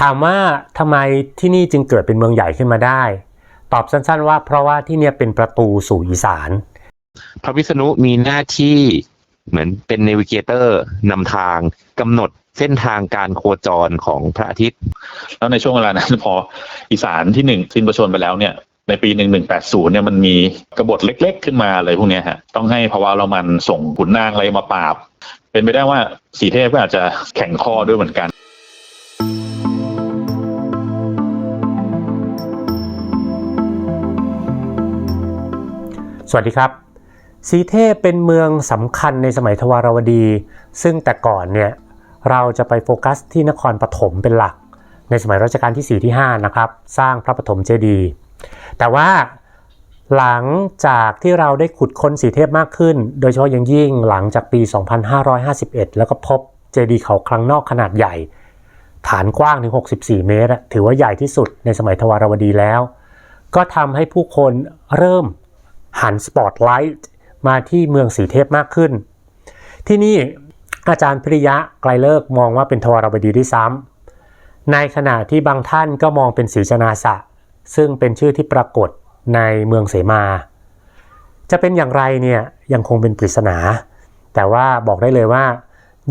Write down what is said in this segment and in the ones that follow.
ถามว่าทำไมที่นี่จึงเกิดเป็นเมืองใหญ่ขึ้นมาได้ ตอบสั้นๆว่าเพราะว่าที่เนี่ยเป็นประตูสู่อีสาน พระวิษณุมีหน้าที่เหมือนเป็นเนวิเกเตอร์นำทางกำหนดเส้นทางการโคจรของพระอาทิตย์ แล้วในช่วงเวลานั้นพออีสานที่หนึ่งสิ้นประชนม์ไปแล้วเนี่ย ในปีหนึ่งหนึ่งแปดศูนย์เนี่ยมันมีกบฏเล็ก ๆ ขึ้นมาอะไรพวกนี้ฮะ ต้องให้พระวารามันส่งขุนนางอะไรมาปราบ เป็นไปได้ว่าสีเทพก็อาจจะแข่งข้อด้วยเหมือนกัน สวัสดีครับ สีเทพเป็นเมืองสำคัญในสมัยทวารวดี ซึ่งแต่ก่อนเนี่ยเราจะไปโฟกัสที่นครปฐมเป็นหลัก ในสมัยรัชกาลที่ 4 ที่ 5 นะครับ สร้างพระปฐมเจดีย์แต่ว่าหลังจากที่เราได้ขุดค้นสีเทพมากขึ้น โดยเฉพาะอย่างยิ่งหลังจากปี 2551 แล้วก็พบเจดีย์เขาคลังนอกขนาดใหญ่ ฐานกว้างถึง 64 เมตร ถือว่าใหญ่ที่สุดในสมัยทวารวดีแล้ว ก็ทำให้ผู้คนเริ่ม หันสปอตไลท์มาที่เมืองสีเทพมากขึ้น ที่นี่อาจารย์พิริยะไกลเลิกมองว่าเป็นทวารบดีด้วยซ้ำในขณะที่บางท่านก็มองเป็นศรีจนาสะ ซึ่งเป็นชื่อที่ปรากฏในเมืองเสมา จะเป็นอย่างไรเนี่ยยังคงเป็นปริศนา แต่ว่าบอกได้เลยว่า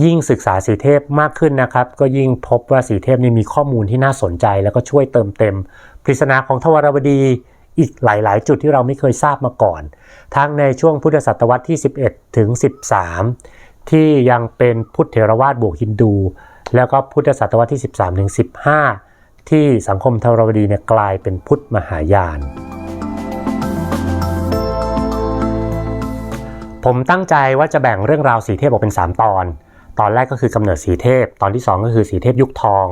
ยิ่งศึกษาสีเทพมากขึ้นนะครับ ก็ยิ่งพบว่าสีเทพนี่มีข้อมูลที่น่าสนใจ แล้วก็ช่วยเติมเต็ม ปริศนาของทวารวดี อีกหลาย ๆ จุดที่เราไม่เคยทราบมาก่อน ทั้งในช่วงพุทธศตวรรษที่ 11 ถึง 13 ที่ยังเป็นพุทธเถรวาทบวกฮินดู แล้วก็พุทธศตวรรษที่ 13 ถึง 15 ที่สังคมทวารวดีเนี่ยกลายเป็นพุทธมหายาน ผมตั้งใจว่าจะแบ่งเรื่องราวสีเทพออกเป็น 3 ตอน ตอนแรกก็คือกำเนิดสีเทพ ตอนที่ 2 ก็คือสีเทพยุคทอง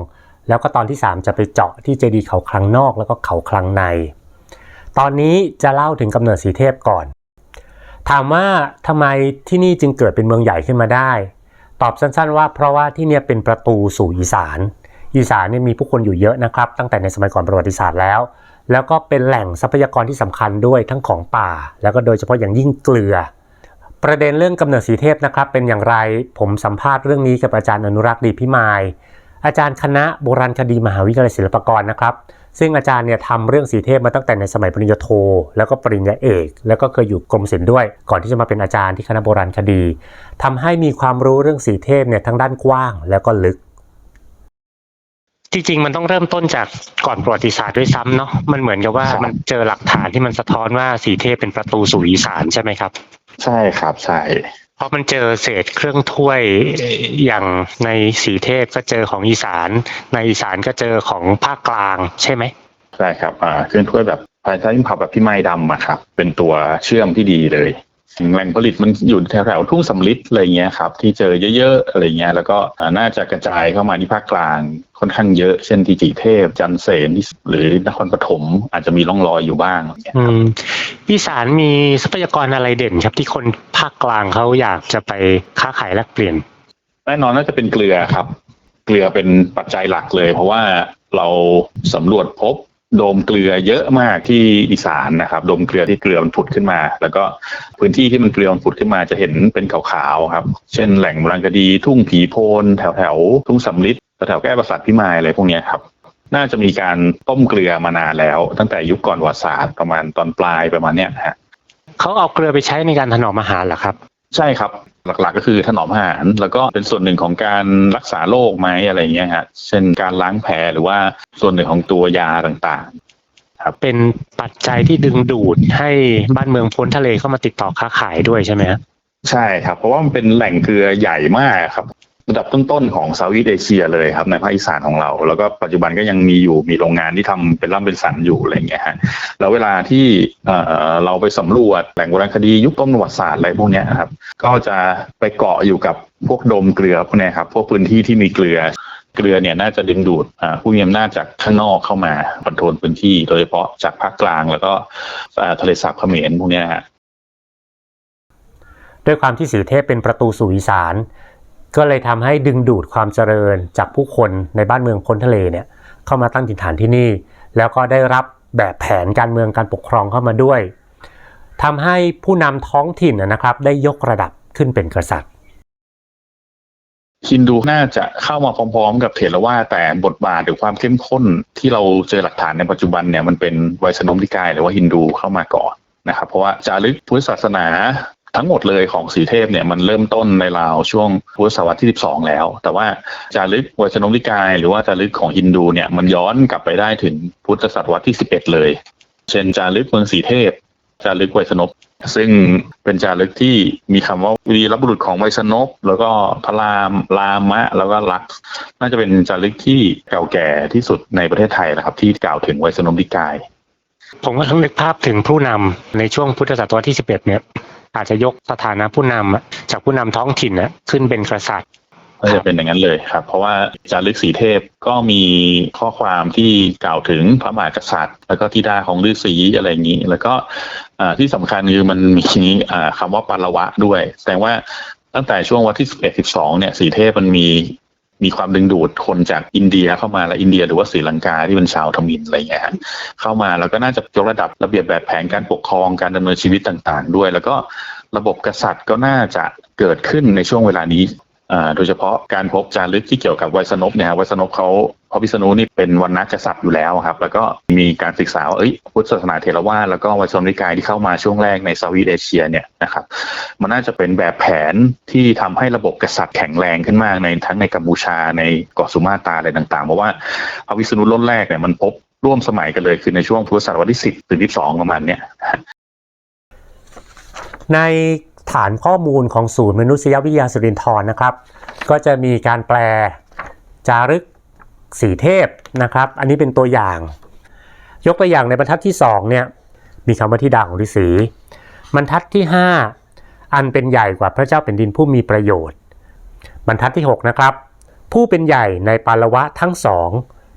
แล้วก็ตอนที่ 3 จะไปเจาะที่เจดีย์เขาคลังนอกแล้วก็เขาคลังใน ตอนนี้จะเล่าถึงกำเนิดสีเทพก่อน ถามว่าทำไมที่นี่จึงเกิดเป็นเมืองใหญ่ขึ้นมาได้ ตอบสั้นๆว่าเพราะว่าที่เนี่ยเป็นประตูสู่อีสาน อีสานเนี่ยมีผู้คนอยู่เยอะนะครับ ตั้งแต่ในสมัยก่อนประวัติศาสตร์แล้ว แล้วก็เป็นแหล่งทรัพยากรที่สำคัญด้วยทั้งของป่า แล้วก็โดยเฉพาะอย่างยิ่งเกลือ ประเด็นเรื่องกำเนิดสีเทพนะครับ เป็นอย่างไรผมสัมภาษณ์เรื่องนี้กับอาจารย์อนุรักษ์ดีพิมายอาจารย์คณะโบราณคดีมหาวิทยาลัยศิลปากรนะครับ ซึ่งอาจารย์เนี่ยทำเรื่องสีเทพมาตั้งแต่ในสมัยปริญญาโท แล้วก็ปริญญาเอก แล้วก็เคยอยู่กรมศิลป์ด้วย ก่อนที่จะมาเป็นอาจารย์ที่คณะโบราณคดีทำให้มีความรู้เรื่องสีเทพเนี่ยทั้งด้านกว้างแล้วก็ลึก จริงๆ มันต้องเริ่มต้นจากก่อนประวัติศาสตร์ด้วยซ้ำเนาะมันเหมือนกับว่าครับมันเจอหลักฐานที่มันสะท้อนว่าสีเทพเป็นประตูสู่อีสานใช่ไหมครับ ใช่ครับใช่เพ ราะมันเจอเศษเครื่องถ้วยอย่างในสีเทพก็เจอของอีสาน ในอีสานก็เจอของภาคกลางใช่ไหมใช่ครับอ่าเครื่องถ้วยแบบพายใต้ยิ่งเผาแบบพี่ไม้ดำอะครับเป็นตัวเชื่อมที่ดีเลย แหล่งผลิตมันอยู่แถวๆทุ่งสำลิดอะไรเงี้ยครับที่เจอเยอะๆอะไรเงี้ยแล้วก็น่าจะกระจายเข้ามาที่ภาคกลางค่อนข้างเยอะเช่นที่จีเทพ จันเสนหรือนครปฐมอาจจะมีร่องรอยอยู่บ้างอืมอีสานมีทรัพยากรอะไรเด่นครับที่คนภาคกลางเขาอยากจะไปค้าขายแลกเปลี่ยนแน่นอนน่าจะเป็นเกลือครับ เกลือเป็นปัจจัยหลักเลย เพราะว่าเราสำรวจพบ โดมเกลือเยอะมากที่อีสานนะครับ โดมเกลือที่เกลือมันผุดขึ้นมา แล้วก็พื้นที่ที่มันเกลือมันผุดขึ้นมาจะเห็นเป็นขาวๆครับ เช่นแหล่งโบราณคดี ทุ่งผีโพนแถวแถวๆทุ่งสำลิดแถวๆแก้วประสาทพิมายอะไรพวกเนี้ยครับ น่าจะมีการต้มเกลือมานานแล้ว ตั้งแต่ยุคก่อนประวัติศาสตร์ประมาณตอนปลายประมาณเนี้ยฮะเขาเอาเกลือไปใช้ในการถนอมอาหารเหรอครับ ใช่ครับ หลักๆ ก็คือถนอมอาหาร แล้วก็เป็นส่วนหนึ่งของการรักษาโรคไหมอะไรเงี้ยฮะเช่นการล้างแผลหรือว่าส่วนหนึ่งของตัวยาต่างเป็นปัจจัยที่ดึงดูดให้บ้านเมืองพ้นทะเลเข้ามาติดต่อค้าขายด้วยใช่ไหมฮะๆใช่ครับ เพราะว่ามันเป็นแหล่งเกลือใหญ่มากครับ ระดับต้นๆของเซาท์อีสเอเชียเลยครับในภาคอีสานของเรา แล้วก็ปัจจุบันก็ยังมีอยู่มีโรงงานที่ทำเป็นร่ำเป็นสันอยู่อะไรเงี้ยฮะแล้วเวลาที่เอ่อเราไปสำรวจแหล่งโบราณคดียุคต้นประวัติศาสตร์อะไรพวกเนี้ยครับก็จะไปเกาะอยู่กับพวกดมเกลือพวกเนี้ยครับพวกพื้นที่ที่มีเกลือเกลือเนี่ยน่าจะดึงดูดอ่าผู้มีอำนาจจากข้างนอกเข้ามาคอนโทรลพื้นที่ โดยเฉพาะจากภาคกลางแล้วก็อ่าทะเลสาบเขมรพวกเนี้ยฮะด้วยความที่สีเทพเป็นประตูสู่อีสาน ก็เลยทำให้ดึงดูดความเจริญจากผู้คนในบ้านเมืองพ้นทะเลเนี่ยเข้ามาตั้งถิ่นฐานที่นี่ แล้วก็ได้รับแบบแผนการเมืองการปกครองเข้ามาด้วยทำให้ผู้นำท้องถิ่นนะครับได้ยกระดับขึ้นเป็นกษัตริย์ฮินดูน่าจะเข้ามาพร้อมๆ กับเถรวาแต่บทบาทหรือความเข้มข้นที่เราเจอหลักฐานในปัจจุบันเนี่ยมันเป็นไวยสนมนิกายหรือว่าฮินดูเข้ามาก่อนนะครับเพราะว่าจารึกพุทธศาสนา ทั้งหมดเลยของสีเทพเนี่ยมันเริ่มต้นในราวช่วงพุทธศตวรรษที่ 12 แล้ว แต่ว่าจารึกไวยสนมนิกาย หรือว่าจารึกของฮินดูเนี่ยมันย้อนกลับไปได้ถึงพุทธศตวรรษที่ 11 เลย เช่นจารึกเมืองสีเทพ จารึกไวยสนพซึ่งเป็นจารึกที่มีคำว่าวีรบุรุษของไวยสนพแล้วก็พระรามรามะ แล้วก็ลักษ์น่าจะเป็นจารึกที่เก่าแก่ที่สุดในประเทศไทยนะครับที่กล่าวถึงไวยสนพนิกายผมก็นึกภาพถึงผู้นำในช่วงพุทธศตวรรษที่ 11 เนี่ย อาจจะยกสถานะผู้นำจากผู้นำท้องถิ่นนะขึ้นเป็นกษัตริย์ก็จะเป็นอย่างนั้นเลยครับ เพราะว่าจารึกสีเทพก็มีข้อความที่กล่าวถึงพระมหากษัตริย์ แล้วก็ทิดาของฤาษีอะไรอย่างนี้ แล้วก็ที่สำคัญคือมันมีคำคำว่าปาละวะด้วย แสดงว่าตั้งแต่ช่วงวันที่สิบเอ็ดสิบสองเนี่ยสีเทพมันมี มีความดึงดูดคนจากอินเดียเข้ามาและอินเดียหรือว่าศรีลังกาที่เป็นชาวทมิฬอะไรอย่างเงี้ยเข้ามาแล้วก็น่าจะยกระดับระเบียบแบบแผนการปกครองการดำเนินชีวิตต่างๆ ด้วย แล้วก็ระบบกษัตริย์ก็น่าจะเกิดขึ้นในช่วงเวลานี้อ่าโดยเฉพาะการพบจารึกที่เกี่ยวกับไวสนพเนี่ยฮะไวสนพเขา พระพิษณุนี่เป็นวันนักษัตริย์อยู่แล้วครับ แล้วก็มีการศึกษาว่าเอ้ยพุทธศาสนาเทรวาสแล้วก็วยสนนิกายที่เข้ามาช่วงแรกในเซาท์อีสเอเชียเนี่ยนะครับมันน่าจะเป็นแบบแผนที่ทำให้ระบบกษัตริย์แข็งแรงขึ้นมากในทั้งในกัมพูชาในเกาะสุมาตราอะไรต่างๆ เพราะว่าพระวิษณุรุ่นแรกเนี่ยมันพบร่วมสมัยกันเลยคือในช่วงพุทธศตวรรษที่สิบถึงที่สองประมาณเนี้ยในฐานข้อมูลของศูนย์มนุษยวิทยาสุรินทร์นะครับ ก็จะมีการแปลจารึก สีเทพนะครับ อันนี้เป็นตัวอย่าง ยกตัวอย่างในบรรทัดที่2เนี่ยมีคำว่าที่ดาของฤาษีบรรทัดที่ 5 อันเป็นใหญ่กว่าพระเจ้าแผ่นดินผู้มีประโยชน์ บรรทัดที่ 6 นะครับ ผู้เป็นใหญ่ในปาละวะทั้งสอง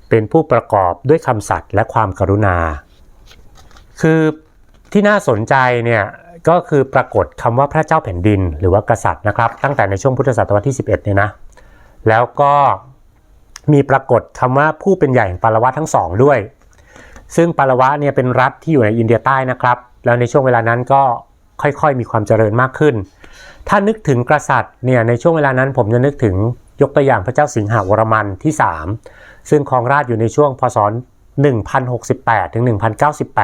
เป็นผู้ประกอบด้วยคำสัตย์และความกรุณา คือที่น่าสนใจเนี่ยก็คือปรากฏคำว่าพระเจ้าแผ่นดิน หรือว่ากษัตริย์นะครับ ตั้งแต่ในช่วงพุทธศตวรรษที่ 11เนี่ยนะแล้วก็ มีปรากฏคำว่าผู้เป็นใหญ่แห่งปาละวะทั้งสองด้วย ซึ่งปาละวะเนี่ยเป็นรัฐที่อยู่ในอินเดียใต้นะครับ แล้วในช่วงเวลานั้นก็ค่อยๆ มีความเจริญมากขึ้น ถ้านึกถึงกษัตริย์เนี่ยในช่วงเวลานั้นผมจะนึกถึงยกตัวอย่างพระเจ้าสิงหาวรมันที่ 3 ซึ่งครองราชอยู่ในช่วงพศ 1068 ถึง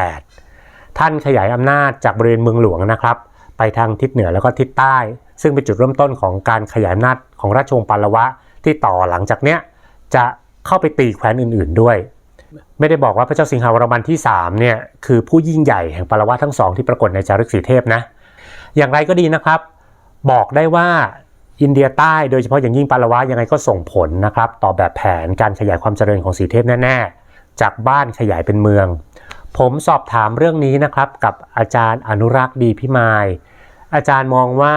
1098 ท่านขยายอำนาจจากบริเวณเมืองหลวงนะครับ ไปทางทิศเหนือแล้วก็ทิศใต้ ซึ่งเป็นจุดเริ่มต้นของการขยายอำนาจของราชวงศ์ปาละวะที่ต่อหลังจากเนี้ย จะเข้าไปตีแคว้นอื่น ๆด้วย ไม่ได้บอกว่าพระเจ้าสิงหาวรมันที่3เนี่ยคือผู้ยิ่งใหญ่แห่งปาละวะทั้งสองที่ปรากฏในจารึกสีเทพนะ อย่างไรก็ดีนะครับ บอกได้ว่าอินเดียใต้โดยเฉพาะอย่างยิ่งปาละวะยังไงก็ส่งผลนะครับ ต่อแบบแผนการขยายความเจริญของสีเทพแน่ๆ จากบ้านขยายเป็นเมือง ผมสอบถามเรื่องนี้นะครับ กับอาจารย์อนุรักษ์ดีพิมาย อาจารย์มองว่า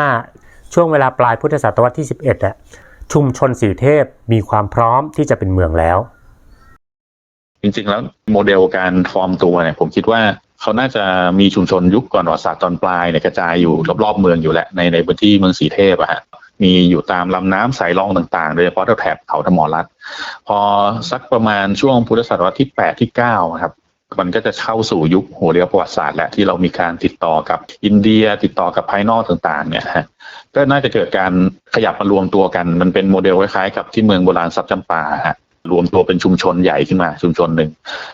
ช่วงเวลาปลายพุทธศตวรรษที่ 11อะ ชุมชนสีเทพมีความพร้อมที่จะเป็นเมืองแล้ว จริงๆแล้วโมเดลการฟอร์มตัวเนี่ยผมคิดว่าเขาน่าจะมีชุมชนยุคก่อนประวัติศาสตร์ตอนปลายเนี่ยกระจายอยู่รอบๆเมืองอยู่แหละในในพื้นที่เมืองสีเทพอะฮะมีอยู่ตามลำน้ำสายรองต่างๆ โดยเฉพาะแถบเขาธมรัตน์พอสักประมาณช่วงพุทธศตวรรษที่แปดที่เก้าครับ มันก็จะเข้าสู่ยุคหัวเรียวประวัติศาสตร์แหละที่เรามีการติดต่อกับอินเดียติดต่อกับภายนอกต่างๆเนี่ยฮะก็น่าจะเกิดการขยับมารวมตัวกัน มันเป็นโมเดลคล้ายๆ กับที่เมืองโบราณซับจำปาฮะรวมตัวเป็นชุมชนใหญ่ขึ้นมาชุมชนหนึ่ง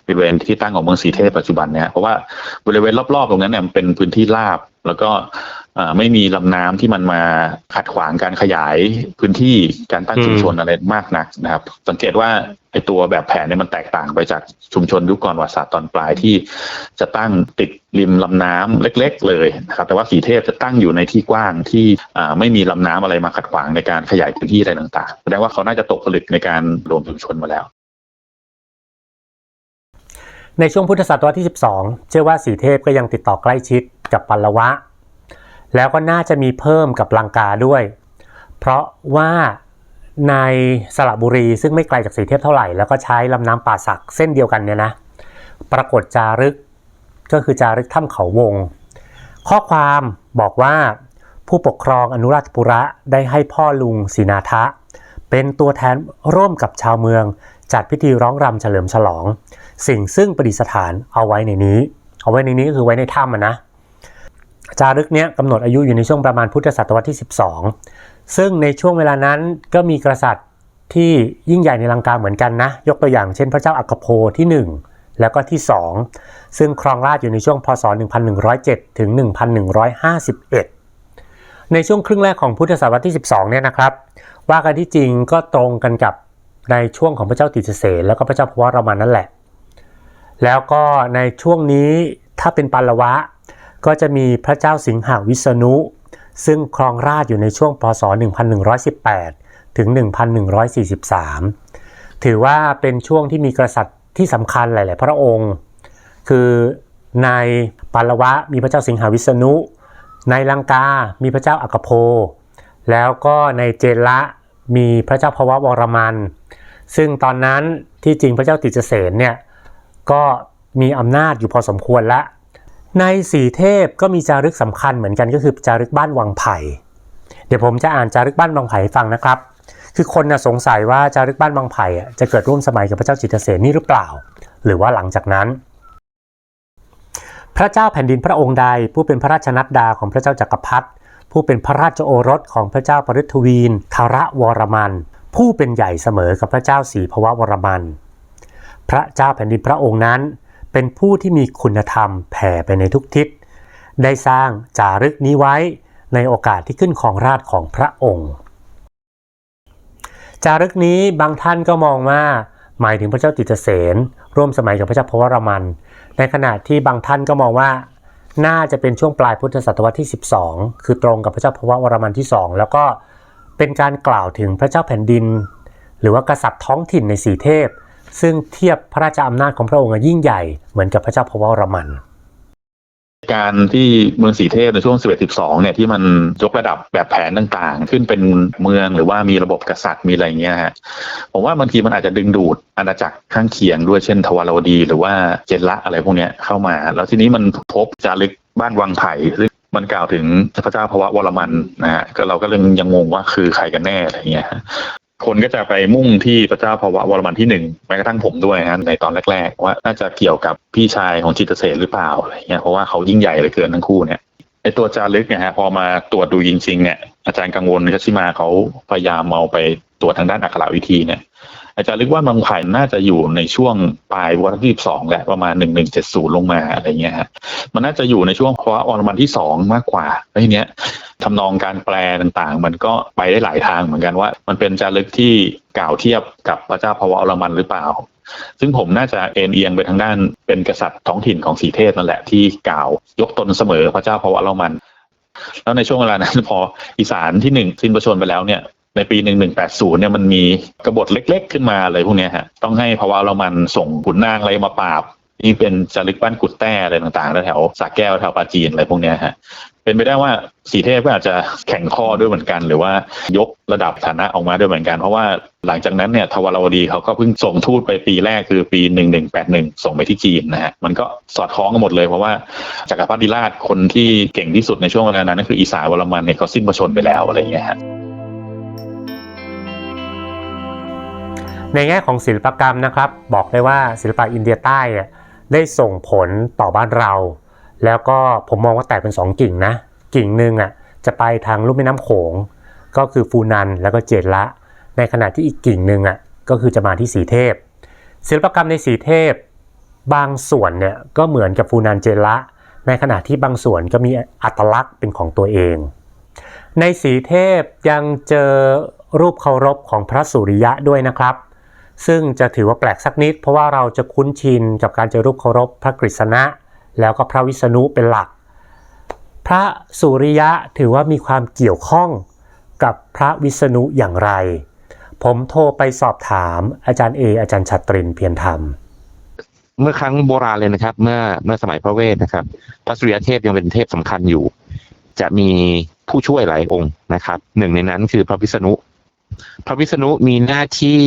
บริเวณที่ตั้งของเมืองสีเทพปัจจุบันเนี่ยเพราะว่าบริเวณรอบๆตรงนั้นเนี่ยมันเป็นพื้นที่ราบ แล้วก็ ไม่มีลำน้ำที่มันมาขัดขวางการขยายพื้นที่การตั้งชุมชนอะไรมากนักนะครับ สังเกตว่าไอตัวแบบแผนเนี่ยมันแตกต่างไปจากชุมชนยุคก่อนปรวัติศาสตร์ตอนปลายที่จะตั้งติดริมลำน้ำเล็ก ๆ เลยนะครับ แต่ว่าสีเทพจะตั้งอยู่ในที่กว้างที่ไม่มีลำน้ำอะไรมาขัดขวางในการขยายพื้นที่อะไรต่างๆแสดงว่าเขาน่าจะตกผลึกในการรวมชุมชนมาแล้วในช่วงพุทธศตวรรษที่ 12 เชื่อว่าสีเทพก็ยังติดต่อใกล้ชิดกับปัลละวะ แล้วก็น่าจะมีเพิ่มกับลังกาด้วย เพราะว่าในสระบุรีซึ่งไม่ไกลจากสีเทพเท่าไหร่ แล้วก็ใช้ลำน้ำป่าสักเส้นเดียวกันเนี่ยนะ ปรากฏจารึกก็คือจารึกถ้ำเขาวง ข้อความบอกว่าผู้ปกครองอนุราชปุระได้ให้พ่อลุงศรีนาทะ เป็นตัวแทนร่วมกับชาวเมือง จัดพิธีร้องรำเฉลิมฉลอง สิ่งซึ่งประดิษฐานเอาไว้ในนี้ เอาไว้ในนี้ก็คือไว้ในถ้ำนะ จารึกเนี้ยกำหนดอายุอยู่ในช่วงประมาณพุทธศตวรรษที่ 12 ซึ่งในช่วงเวลานั้นก็มีกษัตริย์ที่ยิ่งใหญ่ในลังกาเหมือนกันนะ ยกตัวอย่างเช่นพระเจ้าอัคคโพที่ 1 แล้วก็ที่ 2 ซึ่งครองราชอยู่ในช่วงพศ 1107 ถึง 1151 ในช่วงครึ่งแรกของพุทธศตวรรษที่ 12 เนี่ยนะครับ ว่ากันที่จริงก็ตรงกันกับในช่วงของพระเจ้าติสเสแล้วก็พระเจ้าพวารมันนั่นแหละ แล้วก็ในช่วงนี้ถ้าเป็นปัลวะ ก็จะมีพระเจ้าสิงหาวิษณุ ซึ่งครองราชอยู่ในช่วงพศ 1118 ถึง 1143 ถือว่าเป็นช่วงที่มีกษัตริย์ที่สำคัญหลาย ๆ พระองค์ คือในปัลวะมีพระเจ้าสิงหาวิษณุ ในลังกา มีพระเจ้าอัคโพ แล้วก็ในเจละมีพระเจ้าพวะวรมัน ซึ่งตอนนั้นที่จริงพระเจ้าติจเสนเนี่ยก็มีอำนาจอยู่พอสมควรละ ในสีเทพก็มีจารึกสำคัญเหมือนกันก็คือจารึกบ้านวังไผ่ เดี๋ยวผมจะอ่านจารึกบ้านวังไผ่ให้ฟังนะครับ คือคนนะสงสัยว่าจารึกบ้านวังไผ่จะเกิดร่วมสมัยกับพระเจ้าจิตเสนนี่หรือเปล่า หรือว่าหลังจากนั้น พระเจ้าแผ่นดินพระองค์ใด ผู้เป็นพระราชนัดดาของพระเจ้าจักรพรรดิผู้เป็นพระราชโอรสของพระเจ้าปริทวีนทรวรมัน ผู้เป็นใหญ่เสมอกับพระเจ้าสีภววรมัน พระเจ้าแผ่นดินพระองค์นั้น เป็นผู้ที่มีคุณธรรมแผ่ไปในทุกทิศ ได้สร้างจารึกนี้ไว้ในโอกาสที่ขึ้นของราชของพระองค์ จารึกนี้บางท่านก็มองว่าหมายถึงพระเจ้าติตเสนร่วมสมัยกับพระเจ้าพวรมัน ในขณะที่บางท่านก็มองว่าน่าจะเป็นช่วงปลายพุทธศตวรรษที่ 12 คือตรงกับพระเจ้าพวรมันที่ 2 แล้วก็เป็นการกล่าวถึงพระเจ้าแผ่นดิน หรือว่ากษัตริย์ท้องถิ่นในสีเทพ ซึ่งเทียบพระราชอำนาจของพระองค์ยิ่งใหญ่เหมือนกับพระเจ้าพวรมันการที่เมืองสีเทพในช่วง 11 12 เนี่ยที่มันยกระดับแบบแผนต่างๆ ขึ้นเป็นเมืองหรือว่ามีระบบกษัตริย์มีอะไรเงี้ยฮะผมว่าบางทีมันอาจจะดึงดูดอาณาจักรข้างเคียงด้วยเช่นทวารวดี หรือว่าเจนละอะไรพวกเนี้ยเข้ามา แล้วทีนี้มันพบจารึกบ้านวังไผ่ซึ่งมันกล่าวถึงพระเจ้าพระวรมันนะฮะก็เราก็เลยยังงงว่าคือใครกันแน่อะไรเงี้ย คนก็จะไปมุ่งที่พระเจ้าพวะวรมันที่หนึ่งแม้กระทั่งผมด้วยนะในตอนแรก ๆ ว่าน่าจะเกี่ยวกับพี่ชายของจิตเสศหรือเปล่าอะไรเงี้ยเพราะว่าเขายิ่งใหญ่เหลือเกินทั้งคู่เนี่ยไอตัวจารึกเนี่ยฮะพอมาตรวจดูจริงๆเนี่ยอาจารย์กังวลชัชชิมาเขาพยายามเอาไปตรวจทางด้านอักขระวิธีเนี่ย อาจารย์ลึกว่าบางไผ่น่าจะอยู่ในช่วงปลายวันที่สองแหละประมาณหนึ่งหนึ่งเจ็ดศูนย์ลงมาอะไรเงี้ยฮะมันน่าจะอยู่ในช่วงพระวรมันที่สองมากกว่าแล้เนี้ยทำนองการแปลต่างๆ มันก็ไปได้หลายทางเหมือนกันว่า มันเป็นจารึกที่กล่าวเทียบกับพระเจ้าพระวรมันหรือเปล่า ซึ่งผมน่าจะเอ็นเอียงไปทางด้านเป็นกษัตริย์ท้องถิ่นของสีเทพนั่นแหละที่กล่าวยกตนเสมอพระเจ้าพระวรมันแล้วในช่วงเวลานั้นพออีสานที่หนึ่งสิ้นประชนไปแล้วเนี่ย ในปีหนึ่งหนึ่งแปดศูนย์เนี่ยมันมีกบฏเล็กๆ ขึ้นมาอะไรพวกนี้ฮะ ต้องให้พระวรมันส่งขุนนางอะไรมาปราบนี่เป็นจารึกบ้านกุดแต้อะไรต่างๆแถวสระแก้วแถวปาจีนอะไรพวกนี้ฮะเป็นไปได้ว่าสีเทพก็อาจจะแข่งข้อด้วยเหมือนกัน หรือว่ายกระดับฐานะออกมาด้วยเหมือนกัน เพราะว่าหลังจากนั้นเนี่ยทวารวดีเขาก็เพิ่งส่งทูตไปปีแรกคือปีหนึ่งหนึ่งแปดหนึ่งส่งไปที่จีนนะฮะมันก็สอดคล้องกันหมดเลยเพราะว่าจักรพรรดิราชคนที่เก่งที่สุดในช่วงเวลานั้นก็คืออีสานวรมันเนี่ยเขาสิ้นพระชนไปแล้วอะไรอย่างเงี้ยฮะ ในแง่ของศิลปกรรมนะครับ บอกได้ว่าศิลปะอินเดียใต้ได้ส่งผลต่อบ้านเรา แล้วก็ผมมองว่าแตกเป็น 2 กิ่งนะ กิ่งหนึ่งอะจะไปทางลุ่มแม่น้ำโขง ก็คือฟูนันแล้วก็เจดละ ในขณะที่อีกกิ่งหนึ่งอะก็คือจะมาที่สีเทพ ศิลปกรรมในสีเทพ บางส่วนเนี่ยก็เหมือนกับฟูนันเจละ ในขณะที่บางส่วนก็มีอัตลักษณ์เป็นของตัวเอง ในสีเทพยังเจอรูปเคารพของพระสุริยะด้วยนะครับ ซึ่งจะถือว่าแปลกสักนิด เพราะว่าเราจะคุ้นชินกับการเจอรูปเคารพพระกฤษณะ แล้วก็พระวิษณุเป็นหลัก พระสุริยะถือว่ามีความเกี่ยวข้องกับพระวิษณุอย่างไร ผมโทรไปสอบถามอาจารย์เออาจารย์ชัตรินเพียรธรรม เมื่อครั้งโบราณเลยนะครับ เมื่อเมื่อสมัยพระเวทนะครับ พระสุริยเทพยังเป็นเทพสำคัญอยู่ จะมีผู้ช่วยหลายองค์นะครับ หนึ่งในนั้นคือพระวิษณุ พระวิษณุมีหน้าที่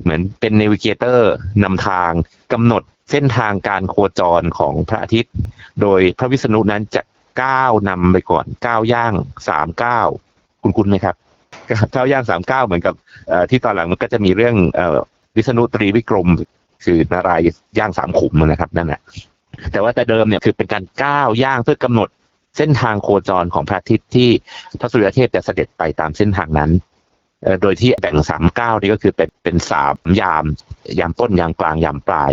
เหมือนเป็นเนวิเกเตอร์นำทางกำหนดเส้นทางการโคจรของพระอาทิตย์ โดยพระวิษณุนั้นจะก้าวนำไปก่อนก้าวย่างสามก้าวคุณคุณไหมครับก้าวย่างสามก้าวเหมือนกับที่ตอนหลังมันก็จะมีเรื่องวิษณุตรีวิกรม คือนารายย่างสามขุมนะครับนั่นแหละแต่ว่าแต่เดิมเนี่ยคือเป็นการก้าวย่างเพื่อกำหนดเส้นทางโคจรของพระอาทิตย์ที่พระสุริยเทพจะเสด็จไปตามเส้นทางนั้น โดยที่แบ่งสามเก้านี่ก็คือเป็นเป็นสามยาม ยามต้นยามกลางยามปลาย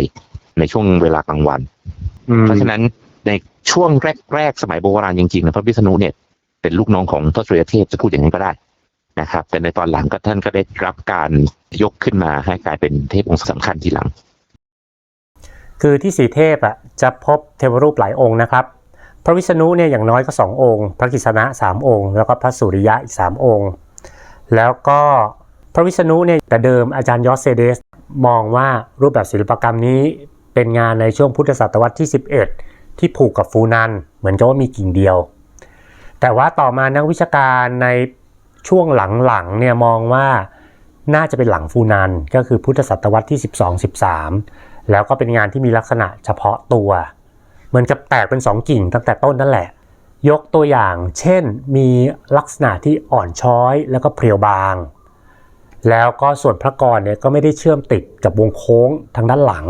ในช่วงเวลากลางวันอืมเพราะฉะนั้นในช่วงแรกๆสมัยโบราณจริงๆนะพระพิษณุเนี่ยเป็นลูกน้องของพระสุริยเทพจะพูดอย่างนั้นก็ได้นะครับ แต่ในตอนหลังก็ท่านก็ได้รับการยกขึ้นมาให้กลายเป็นเทพองค์สำคัญทีหลัง คือที่สีเทพอะจะพบเทวรูปหลายองค์นะครับ พระวิษณุเนี่ยอย่างน้อยก็สององค์ พระกิษณะสามองค์ แล้วก็พระสุริยะอีกสามองค์ แล้วก็พระวิษณุเนี่ยแต่เดิมอาจารย์ยอสเซเดส มองว่ารูปแบบศิลปกรรมนี้เป็นงานในช่วงพุทธศตวรรษที่ 11 ที่ผูกกับฟูนัน เหมือนกับว่ามีกิ่งเดียว แต่ว่าต่อมานักวิชาการในช่วงหลังๆเนี่ยมองว่าน่าจะเป็นหลังฟูนัน ก็คือพุทธศตวรรษที่ 12-13 แล้วก็เป็นงานที่มีลักษณะเฉพาะตัว เหมือนกับแตกเป็นสองกิ่งตั้งแต่ต้นนั่นแหละ ยกตัวอย่าง เช่น มีลักษณะที่อ่อนช้อยแล้วก็เพรียวบาง แล้วก็ส่วนพระกรเนี่ยก็ไม่ได้เชื่อมติดกับวงโค้งทางด้านหลัง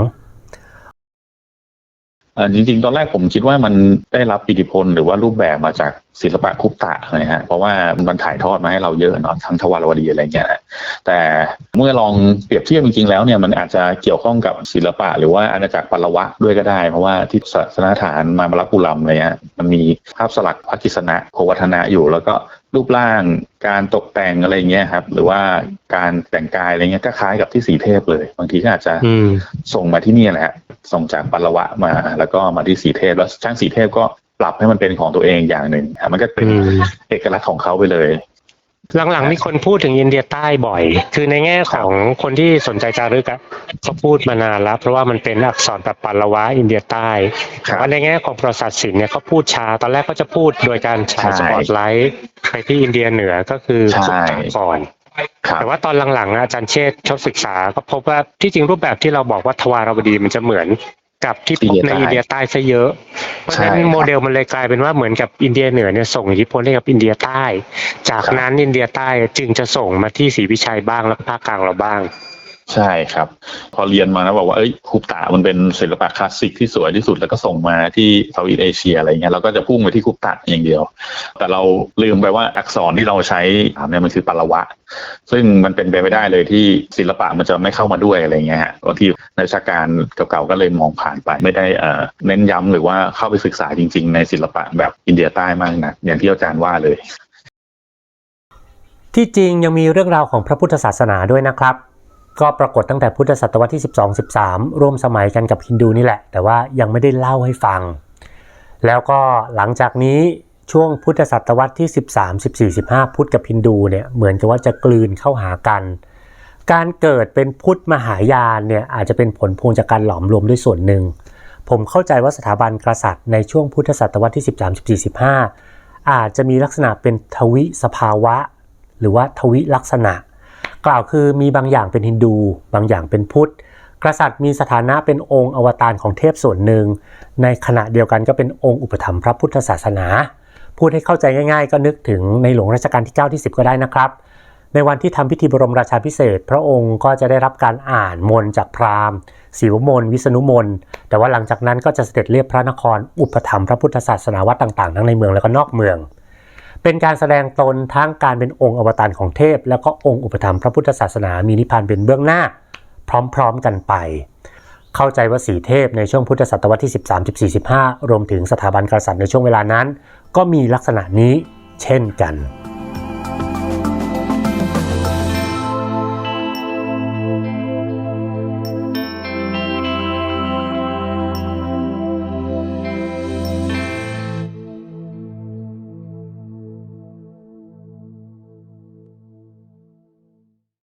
อ่อจริงๆ ตอนแรกผมคิดว่ามันได้รับอิทธิพลหรือว่ารูปแบบมาจากศิลปะคุปตะนะฮะเพราะว่ามันถ่ายทอดมาให้เราเยอะเนาะทั้งทวารวดีอะไรเงี้ยนะแต่เมื่อลองเปรียบเทียบจริงๆแล้วเนี่ยมันอาจจะเกี่ยวข้องกับศิลปะ หรือว่าอาณาจักรปาละวะด้วยก็ได้ เพราะว่าที่ศาสนฐานมามลปุรัมอะไรเงี้ยมันมีภาพสลักพระกิษณะโควัฒนะอยู่แล้วก็รูปร่างการตกแต่งอะไรเงี้ยครับ หรือว่าการแต่งกายอะไรเงี้ยก็คล้ายกับที่สีเทพเลย บางทีก็อาจจะอืมส่งมาที่นี่แหละฮะ ส่งจากปัลวะมา แล้วก็มาที่สีเทพแล้วช่างสีเทพก็ปรับให้มันเป็นของตัวเองอย่างหนึ่งฮะมันก็เป็นอืมเอกลักษณ์ของเขาไปเลยหลังๆมีคนพูดถึงอินเดียใต้บ่อย คือในแง่ของคนที่สนใจจารึกอะเขาพูดมานานแล้ว เพราะว่ามันเป็นอักษรแบบปาละวะอินเดียใต้ครับแต่ว่าในแง่ของประวัติศาสตร์ศิลป์เนี่ยเขาพูดช้าตอนแรกเขาจะพูดโดยการฉายใช่สปอตไลท์ไปที่อินเดียเหนือก็คือใช่คุกตะก่อนครับ แต่ว่าตอนหลังๆอะอาจารย์เชษฐ์เขาศึกษาก็พบว่าที่จริงรูปแบบที่เราบอกว่าทวารวดีมันจะเหมือนกับที่พบในอินเดียใต้ซะเยอะ เพราะฉะนั้นใช่ครับโมเดลมันเลยกลายเป็นว่าเหมือนกับอินเดียเหนือเนี่ยส่งอิทธิพลให้กับอินเดียใต้ จากนั้นอินเดียใต้จึงจะส่งมาที่ศรีวิชัยบ้างแล้วก็ภาคกลางเราบ้าง ใช่ครับ พอเรียนมาแล้วบอกว่าเอ้ยคุปตะมันเป็นศิลปะคลาสสิกที่สวยที่สุดแล้วก็ส่งมาที่เซาท์อีสเอเชียอะไรเงี้ยเราก็จะพุ่งไปที่คุปตะอย่างเดียว แต่เราลืมไปว่าอักษรที่เราใช้เนี่ยมันคือปาละวะ ซึ่งมันเป็นไปไม่ได้เลยที่ศิลปะมันจะไม่เข้ามาด้วยอะไรเงี้ยฮะบางทีในวิชาการเก่าๆก็เลยมองผ่านไป ไม่ได้เอ่อเน้นย้ำหรือว่าเข้าไปศึกษาจริง ๆ ในศิลปะแบบอินเดียใต้มากนะอย่างที่อาจารย์ว่าเลย ที่จริงยังมีเรื่องราวของพระพุทธศาสนาด้วยนะครับ ก็ปรากฏตั้งแต่พุทธศตวรรษที่ 12-13 ร่วมสมัยกันกับฮินดูนี่แหละ แต่ว่ายังไม่ได้เล่าให้ฟัง แล้วก็หลังจากนี้ช่วงพุทธศตวรรษที่ 13 14 15 พุทธกับฮินดูเนี่ยเหมือนกับว่าจะกลืนเข้าหากัน การเกิดเป็นพุทธมหายานเนี่ยอาจจะเป็นผลพวงจากการหลอมรวมด้วยส่วนหนึ่ง ผมเข้าใจว่าสถาบันกษัตริย์ในช่วงพุทธศตวรรษที่ 13 14 15 อาจจะมีลักษณะเป็นทวิสภาวะ หรือว่าทวิลักษณะ กล่าวคือมีบางอย่างเป็นฮินดู บางอย่างเป็นพุทธ กษัตริย์มีสถานะเป็นองค์อวตารของเทพส่วนหนึ่ง ในขณะเดียวกันก็เป็นองค์อุปถัมภ์พระพุทธศาสนา พูดให้เข้าใจง่ายๆ ก็นึกถึงในหลวงรัชกาลที่ 9 ที่ 10 ก็ได้นะครับ ในวันที่ทำพิธีบรมราชาพิเศษ พระองค์ก็จะได้รับการอ่านมนจากพราหมณ์ศิวมนวิษณุมนแต่ว่าหลังจากนั้นก็จะเสด็จเรียบพระนครอุปถัมภ์พระพุทธศาสนาวัดต่างๆ ทั้งในเมืองและก็นอกเมือง เป็นการแสดงตนทั้งการเป็นองค์อวตารของเทพ แล้วก็องค์อุปถัมภ์พระพุทธศาสนามีนิพพานเป็นเบื้องหน้า พร้อมๆกันไป เข้าใจว่าสีเทพในช่วงพุทธศตวรรษที่ 13 14 15 รวมถึงสถาบันกษัตริย์ในช่วงเวลานั้น ก็มีลักษณะนี้เช่นกัน